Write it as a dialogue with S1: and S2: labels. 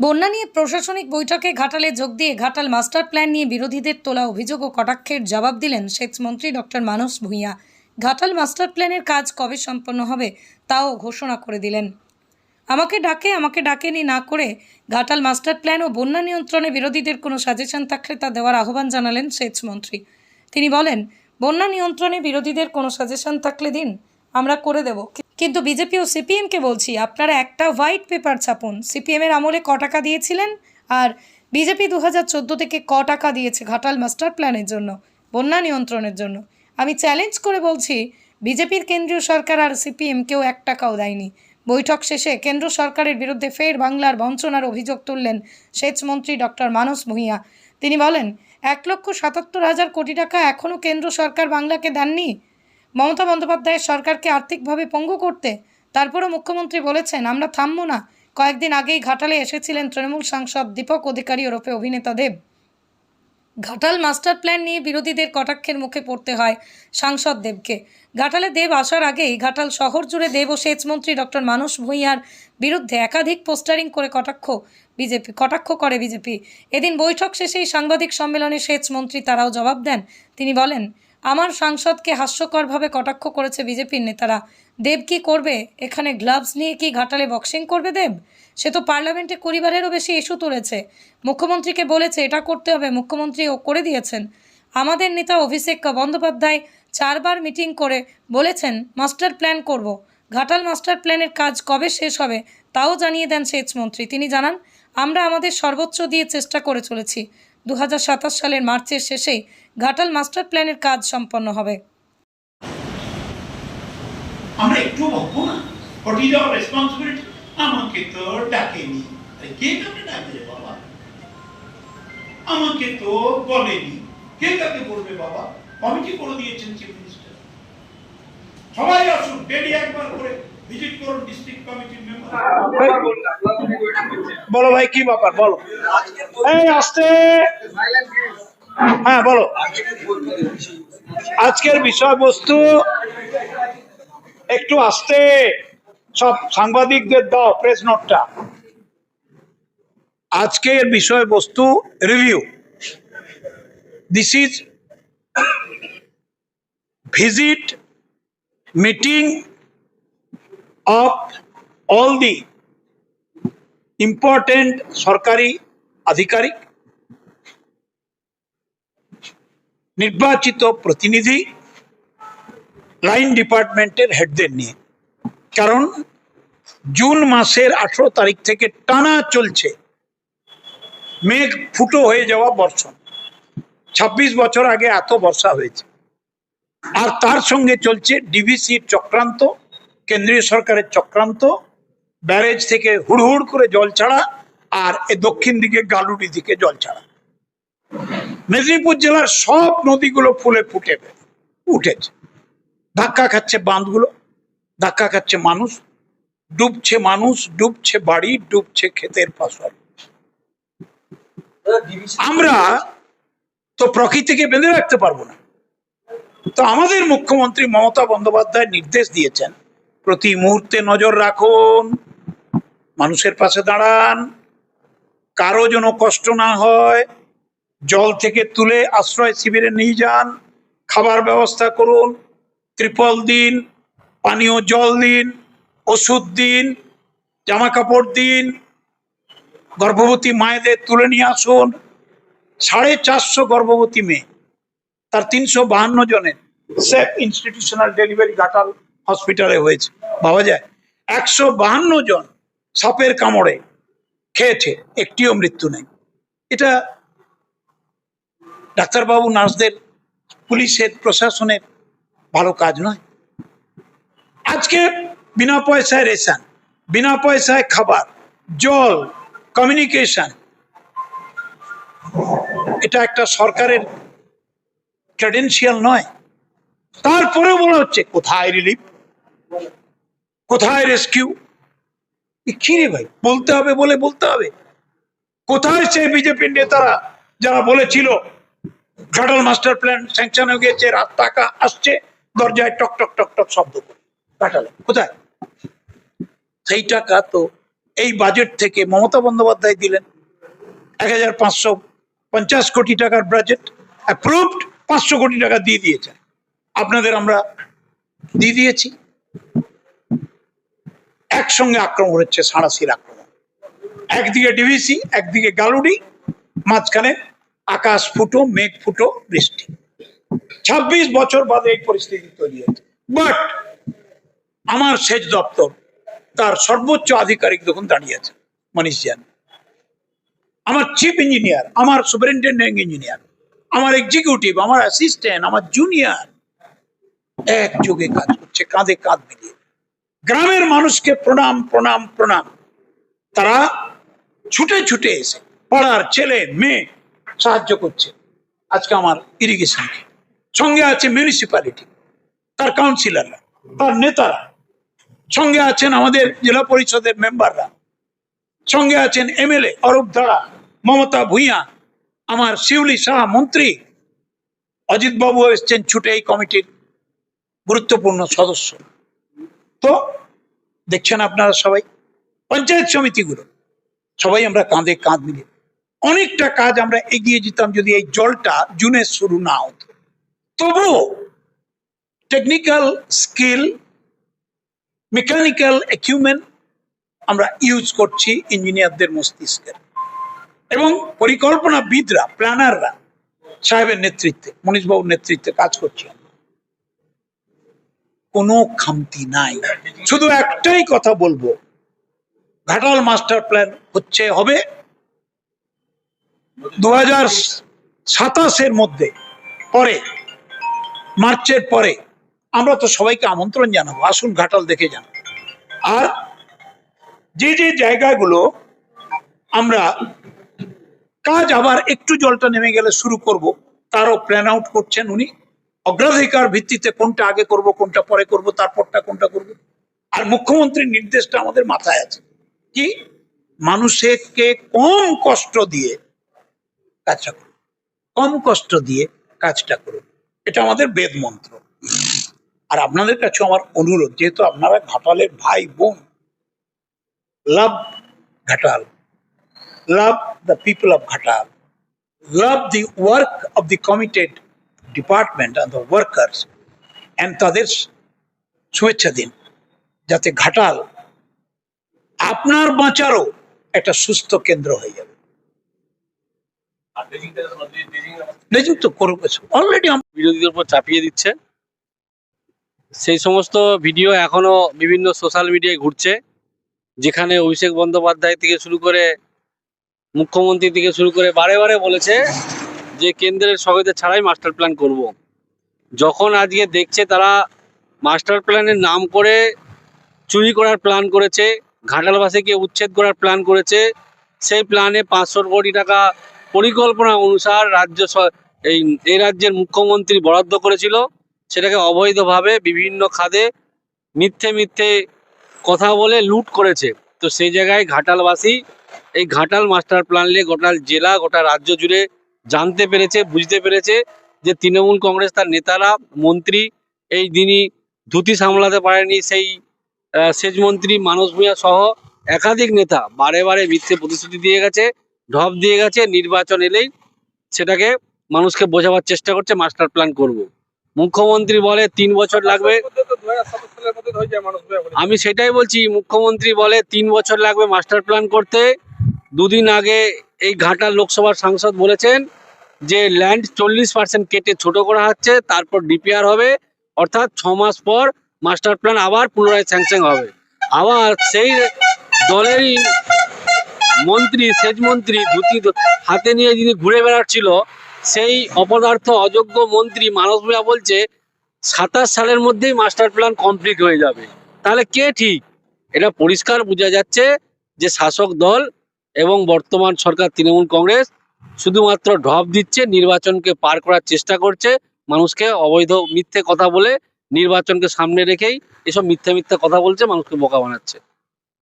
S1: বন্যা নিয়ে প্রশাসনিক বৈঠকে ঘাটালে যোগ দিয়ে ঘাটাল মাস্টার প্ল্যান নিয়ে বিরোধীদের তোলা অভিযোগ ও কটাক্ষের জবাব দিলেন সেচমন্ত্রী ডক্টর মানস ভূঁইয়া। ঘাটাল মাস্টার প্ল্যানের কাজ কবে সম্পন্ন হবে তাও ঘোষণা করে দিলেন। আমাকে ডাকে, আমাকে ডাকেনি না করে ঘাটাল মাস্টার প্ল্যান ও বন্যা নিয়ন্ত্রণে বিরোধীদের কোনো সাজেশন থাকলে তা দেওয়ার আহ্বান জানালেন সেচমন্ত্রী। তিনি বলেন, বন্যা নিয়ন্ত্রণে বিরোধীদের কোনো সাজেশন থাকলে দিন, আমরা করে দেব। কিন্তু বিজেপি ও সিপিএমকে বলছি, আপনারা একটা হোয়াইট পেপার ছাপুন। সিপিএমের আমলে ক টাকা দিয়েছিলেন আর বিজেপি দু হাজার চোদ্দ থেকে ক টাকা দিয়েছে ঘাটাল মাস্টার প্ল্যানের জন্য, বন্যা নিয়ন্ত্রণের জন্য। আমি চ্যালেঞ্জ করে বলছি, বিজেপির কেন্দ্রীয় সরকার আর সিপিএম কেউ এক টাকাও দেয়নি। বৈঠক শেষে কেন্দ্র সরকারের বিরুদ্ধে ফের বাংলার বঞ্চনার অভিযোগ তুললেন সেচমন্ত্রী ডক্টর মানস ভূঁইয়া। তিনি বলেন, এক লক্ষ সাতাত্তর হাজার কোটি টাকা এখনও কেন্দ্র সরকার বাংলাকে দেননি। মমতা বন্দ্যোপাধ্যায়ের সরকারকে আর্থিকভাবে পঙ্গু করতে, তারপরও মুখ্যমন্ত্রী বলেছেন, আমরা থামবো না। কয়েকদিন আগেই ঘাটালে এসেছিলেন তৃণমূল সাংসদ দীপক অধিকারী ওরফে অভিনেতা দেব। ঘাটাল মাস্টার প্ল্যান নিয়ে বিরোধীদের কটাক্ষের মুখে পড়তে হয় সাংসদ দেবকে। ঘাটালে দেব আসার আগেই ঘাটাল শহর জুড়ে দেব ও সেচমন্ত্রী ডক্টর মানস ভূঁইয়ার বিরুদ্ধে একাধিক পোস্টারিং করে কটাক্ষ বিজেপি, কটাক্ষ করে বিজেপি। এদিন বৈঠক শেষেই সাংবাদিক সম্মেলনে সেচমন্ত্রী তারাও জবাব দেন। তিনি বলেন আমার সাংসদকে হাস্যকরভাবে কটাক্ষ করেছে বিজেপির নেতারা। দেব কি করবে? এখানে গ্লাভস নিয়ে কি ঘাটালে বক্সিং করবে দেব? সে তো পার্লামেন্টে পরিবারেরও বেশি ইস্যু তুলেছে। মুখ্যমন্ত্রীকে বলেছে, এটা করতে হবে। মুখ্যমন্ত্রী ও করে দিয়েছেন। আমাদের নেতা অভিষেক বন্দ্যোপাধ্যায় চারবার মিটিং করে বলেছেন মাস্টার প্ল্যান করব। ঘাটাল মাস্টার প্ল্যানের কাজ কবে শেষ হবে, তাও জানিয়ে দেন সেচমন্ত্রী। তিনি জানান, আমরা আমাদের সর্বোচ্চ দিয়ে চেষ্টা করে চলেছি। দু হাজার সাতাশ সালের মার্চের শেষেই ঘাটাল মাস্টার প্ল্যানের কাজ সম্পন্ন হবে।
S2: আমরা একটু না হোয়াট ইজ আওয়ার রেসপন্সিবিলিটি আমাকে তো ডাকেনি। আরে কে কাকে ডাকবে রে বাবা? আমাকে তো বলেনি। কে কাকে বলবে বাবা? কমিটি করে দিয়েছেন চিফ মিনিস্টার সবাই আসুন ডেলি একবার করে ভিজিট করুন ডিস্ট্রিক্ট কমিটির মেম্বার
S3: বলো ভাই কি ব্যাপার? বলো। এই আসতে। হ্যাঁ বলো। আজকের বিষয়বস্তু একটু আসতে সব সাংবাদিকদের দাও প্রেস নোটটা আজকের বিষয়বস্তু review this is visit meeting of all the important সরকারি আধিকারিক। নির্বাচিত প্রতিনিধি লাইন ডিপার্টমেন্টের হেডদের নিয়ে। কারণ জুন মাসের আঠেরো তারিখ থেকে টানা চলছে মেঘ ফুটো হয়ে যাওয়া বর্ষণ। ছাব্বিশ বছর আগে এত বর্ষা হয়েছে। আর তার সঙ্গে চলছে ডিভিসির চক্রান্ত, কেন্দ্রীয় সরকারের চক্রান্ত, ব্যারেজ থেকে হুড়হুড় করে জল ছাড়া আর এ দক্ষিণ দিকে গালুটি দিকে জল ছাড়া। মেদিনীপুর জেলার সব নদীগুলো ফুলে ফুটে, উঠেছে। ধাক্কা খাচ্ছে বাঁধগুলো, ধাক্কা খাচ্ছে মানুষ, ডুবছে মানুষ, ডুবছে বাড়ি, ডুবছে ক্ষেতের ফসল। আমরা তো প্রকৃতিকে বেঁধে রাখতে পারব না। তো আমাদের মুখ্যমন্ত্রী মমতা বন্দ্যোপাধ্যায় নির্দেশ দিয়েছেন, প্রতি মুহূর্তে নজর রাখুন, মানুষের পাশে দাঁড়ান, কারও যেন কষ্ট না হয় জল থেকে তুলে আশ্রয় শিবিরে নিয়ে যান, খাবার ব্যবস্থা করুন, ত্রিপল দিন, পানীয় জল দিন, ওষুধ দিন জামা কাপড় দিন, গর্ভবতী মায়েদের তুলে নিয়ে আসুন। সাড়ে চারশো গর্ভবতী মেয়ে, তার তিনশো বাহান্ন জনের সেফ ইনস্টিটিউশনাল ডেলিভারি ঘাটাল হসপিটালে হয়েছে। ভাবা যায়, একশো বাহান্ন জন সাপের কামড়ে খেয়েছে, একটিও মৃত্যু নেই। এটা ডাক্তারবাবু, নার্সদের, পুলিশের, প্রশাসনের ভালো কাজ নয়। আজকে বিনা পয়সায় রেশন, বিনা পয়সায় খাবার, জল কমিউনিকেশন এটা একটা সরকারের ক্রেডেন্সিয়াল নয়। তারপরেও বলা হচ্ছে, কোথায় রিলিফ কোথায় রেস্কিউ কি রে ভাই? বলতে হবে বলে বলতে হবে। কোথায় সেই বিজেপির নেতারা, যারা বলেছিল ঘাটাল মাস্টার প্ল্যান স্যাংশন হয়ে গেছে রাত টাকা আসছে, দরজায় টক টক টক টক শব্দ করে। ঘাটালে। কোথায়? সেই টাকা তো এই বাজেট থেকে মমতা বন্দ্যোপাধ্যায় দিলেন। এক হাজার পাঁচশো পঞ্চাশ কোটি টাকার বাজেট অ্যাপ্রুভড পাঁচশো কোটি টাকা দিয়ে দিয়েছেন আপনাদের আমরা দিয়ে দিয়েছি। একসঙ্গে আক্রমণ হচ্ছে সাঁড়াশির আক্রমণ। একদিকে ডিভিসি, একদিকে গালুডি, মাঝখানে আকাশ ফুটো, মেঘ ফুটো, বৃষ্টি। ছাব্বিশ বছর বাদে এই পরিস্থিতি তৈরি হয়েছে। বাট আমার সেচ দপ্তর তার সর্বোচ্চ আধিকারিক দেখুন দাঁড়িয়ে আছে, মনীষ জান। আমার চিফ ইঞ্জিনিয়ার আমার সুপারিনটেন্ডেন্ট ইঞ্জিনিয়ার আমার এক্সিকিউটিভ আমার অ্যাসিস্ট্যান্ট আমার জুনিয়র একযোগে কাজ করছে, কাঁধে কাঁধ মিলিয়ে। গ্রামের মানুষকে প্রণাম প্রণাম প্রণাম। তারা ছুটে ছুটে এসে, পাড়ার ছেলে, মেয়ে সাহায্য করছে। আজকে আমার ইরিগেশনকে সঙ্গে আছে মিউনিসিপ্যালিটি তার কাউন্সিলররা তার নেতারা, সঙ্গে আছেন আমাদের জেলা পরিষদের মেম্বাররা সঙ্গে আছেন এমএলএ অরূপ দাড়া, মমতা ভূঁইয়া, আমার শিউলি শাহ মন্ত্রী অজিত বাবু এসছেন ছুটে এই কমিটির গুরুত্বপূর্ণ সদস্য। তো, দেখছেন আপনারা সবাই? পঞ্চায়েত সমিতিগুলো, সবাই আমরা কাঁধে কাঁধ মিলিয়ে অনেকটা কাজ আমরা এগিয়ে যেতাম যদি এই জলটা জুনে শুরু না হতো। তবুও টেকনিক্যাল স্কিল মেকানিক্যাল একিউপমেন্ট আমরা ইউজ করছি ইঞ্জিনিয়ারদের মস্তিষ্কের। এবং পরিকল্পনাবিদরা প্ল্যানাররা সাহেবের নেতৃত্বে, মনীষবাবুর নেতৃত্বে কাজ করছি। কোনো খামতি নাই। শুধু একটাই কথা বলব, ঘাটাল মাস্টার প্ল্যান হচ্ছে, হবে দু সাতাশের মধ্যে, পরে, মার্চের পরে, আমরা তো সবাইকে আমন্ত্রণ জানাব, আসুন ঘাটাল দেখে যান। আর যে যে জায়গাগুলো আমরা কাজ আবার একটু জলটা নেমে গেলে শুরু করব, তারও প্ল্যান আউট করছেন উনি। অগ্রাধিকার ভিত্তিতে কোনটা আগে করব, কোনটা পরে করব, তারপরটা কোনটা করব। আর মুখ্যমন্ত্রীর নির্দেশটা আমাদের মাথায় আছে। কি? মানুষকে কম কষ্ট দিয়ে কাজটা করুন। কম কষ্ট দিয়ে কাজটা করুন। এটা আমাদের বেদ মন্ত্র। আর আপনাদের কাছে আমার অনুরোধ, যেহেতু আপনারা ঘাটালের ভাই বোন love Ghatal love the people of Ghatal love the work of the committed department and the workers and তাদের শুভেচ্ছা দিন, যাতে ঘাটাল আপনার বাঁচারও একটা সুস্থ কেন্দ্র হয়ে যাবে। ড্রেজিং তো অলরেডি
S4: বিরোধীদের উপর চাপিয়ে দিচ্ছে সেই সমস্ত ভিডিও এখনও বিভিন্ন সোশ্যাল মিডিয়ায় ঘুরছে যেখানে অভিষেক বন্দ্যোপাধ্যায় থেকে শুরু করে মুখ্যমন্ত্রী থেকে শুরু করে বারে বারে বলেছে যে কেন্দ্রের সহায়তা ছাড়াই মাস্টার প্ল্যান করব। যখন আজকে দেখছে তারা মাস্টার প্ল্যানের নাম করে চুরি করার প্ল্যান করেছে ঘাটালবাসীকে উচ্ছেদ করার প্ল্যান করেছে সেই প্ল্যানে পাঁচশো কোটি টাকা পরিকল্পনা অনুসার রাজ্য এই এই রাজ্যের মুখ্যমন্ত্রী বরাদ্দ করেছিল। সেটাকে অবৈধভাবে বিভিন্ন খাদে মিথ্যে মিথ্যে কথা বলে লুট করেছে। তো সেই জায়গায় ঘাটালবাসী এই ঘাটাল মাস্টার প্ল্যান নিয়ে গোটা জেলা গোটা রাজ্য জুড়ে জানতে পেরেছে বুঝতে পেরেছে যে তৃণমূল কংগ্রেস তার নেতারা মন্ত্রী এই দিনই ধুতি সামলাতে পারেনি সেই আহ, সেচমন্ত্রী মানস ভূঁইয়া সহ একাধিক নেতা বারে বারে মিথ্যে প্রতিশ্রুতি দিয়ে গেছে। ঢপ দিয়ে গেছে, নির্বাচন এলেই সেটাকে মানুষকে বোঝাবার চেষ্টা করছে মাস্টার প্ল্যান করব। মুখ্যমন্ত্রী বলে তিন বছর লাগবে। আমি সেটাই বলছি, মুখ্যমন্ত্রী বলে তিন বছর লাগবে মাস্টার প্ল্যান করতে। দুদিন আগে এই ঘাটাল লোকসভার সাংসদ বলেছেন যে ল্যান্ড চল্লিশ পার্সেন্ট কেটে ছোট করা হচ্ছে, তারপর ডিপিআর হবে, অর্থাৎ ছ মাস পর মাস্টার প্ল্যান আবার পুনরায় স্যাংশন হবে। আবার সেই দলেরই মন্ত্রী সেচ মন্ত্রী, ধুতি হাতে নিয়ে যিনি ঘুরে বেড়াচ্ছিল, সেই অপদার্থ, অযোগ্য মন্ত্রী মানস ভূঁইয়া বলছে, সাতাশ সালের মধ্যেই মাস্টার প্ল্যান কমপ্লিট হয়ে যাবে। তাহলে কে ঠিক? এটা পরিষ্কার বোঝা যাচ্ছে যে শাসক দল এবং বর্তমান সরকার, তৃণমূল কংগ্রেস শুধুমাত্র ঢপ দিচ্ছে, নির্বাচনকে পার করার চেষ্টা করছে, মানুষকে অবৈধ মিথ্যে কথা বলে নির্বাচনকে সামনে রেখেই এসব মিথ্যে মিথ্যে কথা বলছে, মানুষকে বোকা বানাচ্ছে।